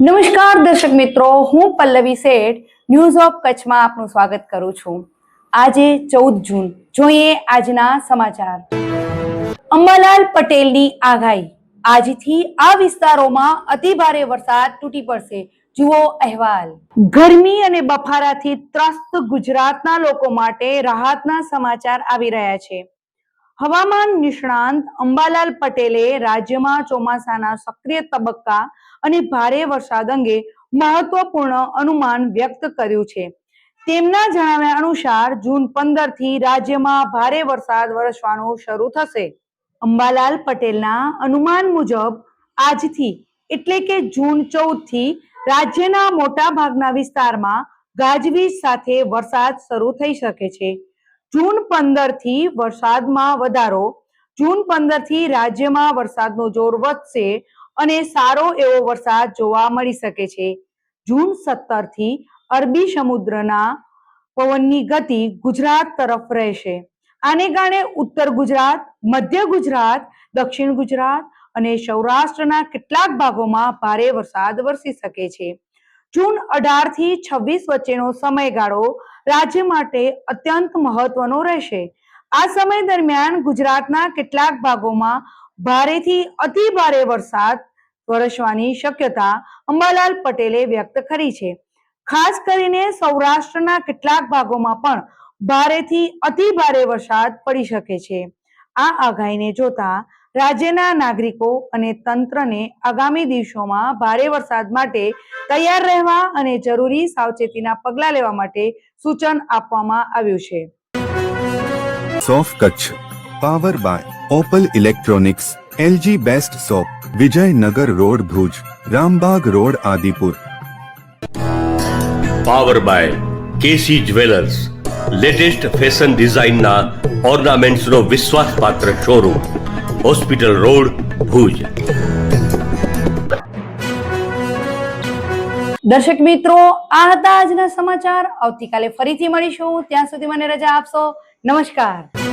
નમસ્કાર દર્શક મિત્રો, હું પલ્લવી શેઠ ન્યૂઝ ઓફ કચ્છમાં આપનું સ્વાગત કરું છું. આજે ચૌદ જૂન, જોઈએ આજના સમાચાર. અંબાલાલ પટેલની આગાહી. આજથી આ વિસ્તારોમાં અતિ ભારે વરસાદ તૂટી પડશે. જુઓ અહેવાલ. ગરમી અને બફારાથી ત્રસ્ત ગુજરાતના લોકો માટે રાહતના સમાચાર આવી રહ્યા છે. હવામાન નિષ્ણાંત અંબાલાલ પટેલે રાજ્યમાં ચોમાસાના સક્રિય તબક્કા અને ભારે વરસાદ અંગે મહત્વપૂર્ણ અનુમાન વ્યક્ત કર્યું છે. તેમના જણાવ્યા અનુસાર જૂન પંદરથી રાજ્યમાં ભારે વરસાદ વરસવાનો શરૂ થશે. અંબાલાલ પટેલના અનુમાન મુજબ આજથી એટલે કે જૂન ચૌદથી રાજ્યના મોટા ભાગના વિસ્તારમાં ગાજવીજ સાથે વરસાદ શરૂ થઈ શકે છે. જૂન પંદરથી વરસાદમાં વધારો. જૂન પંદરથી રાજ્યમાં વરસાદનો જોર વધશે અને સારો એવો વરસાદ જોવા મળી શકે છે. જૂન સત્તરથી અરબી સમુદ્રના પવનની ગતિ ગુજરાત તરફ રહેશે. આને કારણે ઉત્તર ગુજરાત, મધ્ય ગુજરાત, દક્ષિણ ગુજરાત અને સૌરાષ્ટ્રના કેટલાક ભાગોમાં ભારે વરસાદ વરસી શકે છે. જૂન અઢારથી છવ્વીસ વચ્ચેનો સમયગાળો રાજ્ય માટે અત્યંત મહત્વનો રહેશે. આ સમય દરમિયાન ગુજરાતના કેટલાક ભાગોમાં ભારેથી અતિ ભારે વરસાદ વરસવાની શક્યતા અંબાલાલ પટેલે વ્યક્ત કરી છે. ખાસ કરીને સૌરાષ્ટ્રના કેટલાક ભાગોમાં પણ ભારેથી અતિ ભારે વરસાદ પડી શકે છે. આ આગાહીને જોતા રાજ્યના નાગરિકો અને તંત્રને આગામી દિવસોમાં ભારે વરસાદ માટે તૈયાર રહેવા અને જરૂરી સાવચેતીના પગલાં લેવા માટે સૂચન આપવામાં આવ્યું છે. સોફ Kutch power by Opal electronics LG best shop Vijaynagar road Bhuj Rambag road Adipur. Power by KC jewellers latest fashion ડિઝાઇનના ઓર્નામેન્ટ્સનો વિશ્વાસપાત્ર શોરૂમ. Hospital road Bhuj. દર્શક મિત્રો, આ હતા આજના સમાચાર. આવતીકાલે ફરીથી મળીશું. ત્યાં સુધી મને રજા આપશો. નમસ્કાર.